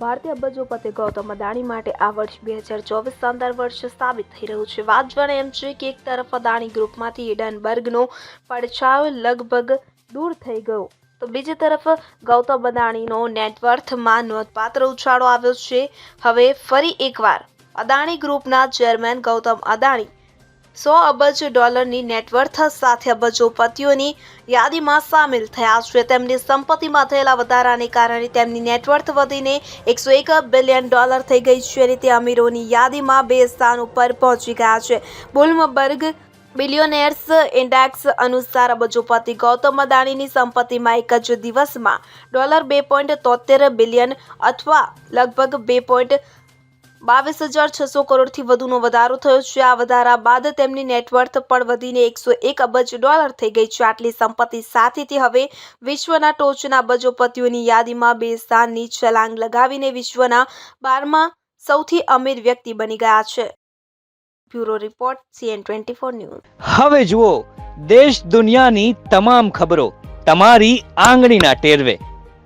ભારતીય અબજોપતિ ગૌતમ અદાણી માટે આ વર્ષ બે હજાર ચોવીસ શાનદાર વર્ષ સાબિત થઈ રહ્યું છે. વાત જાણે એમ છે કે એક તરફ અદાણી ગ્રુપમાંથી ઇડનબર્ગનો પડછાયો લગભગ દૂર થઈ ગયો, તો બીજી તરફ ગૌતમ અદાણીનો નેટવર્થમાં નોંધપાત્ર ઉછાળો આવ્યો છે. હવે ફરી એકવાર અદાણી ગ્રુપના ચેરમેન ગૌતમ અદાણી સો અબજ ડોલરની નેટવર્થ સાથે અબજોપતિઓની યાદીમાં સામેલ થયા છે. તેમની સંપત્તિમાં થયેલા વધારાને કારણે તેમની નેટવર્થ વધીને એકસો એક બિલિયન ડોલર થઈ ગઈ છે અને તે અમીરોની યાદીમાં બે સ્થાન ઉપર પહોંચી ગયા છે. બુલ્મબર્ગ બિલિયોનેર્સ ઇન્ડેક્સ અનુસાર અબજોપતિ ગૌતમ અદાણીની સંપત્તિમાં એક જ દિવસમાં ડોલર બે પોઈન્ટ તોતેર બિલિયન અથવા લગભગ બે પોઈન્ટ બાવીસ હજાર છસો કરોડથી વધુનો વધારો થયો છે. આ વધારા બાદ તેમની નેટવર્થ પણ વધીને એકસો એક અબજ ડોલર થઈ ગઈ છે. આટલી સંપત્તિ સાથે તે હવે વિશ્વના ટોચના અબજોપતિઓની યાદીમાં બે સ્થાનની છલાંગ લગાવીને વિશ્વના બારમાં સૌથી અમીર વ્યક્તિ બની ગયા છે. Bureau report CN twenty four news. હવે જુઓ, દેશ દુનિયાની તમામ ખબરો તમારી આંગળીના ટેરવે.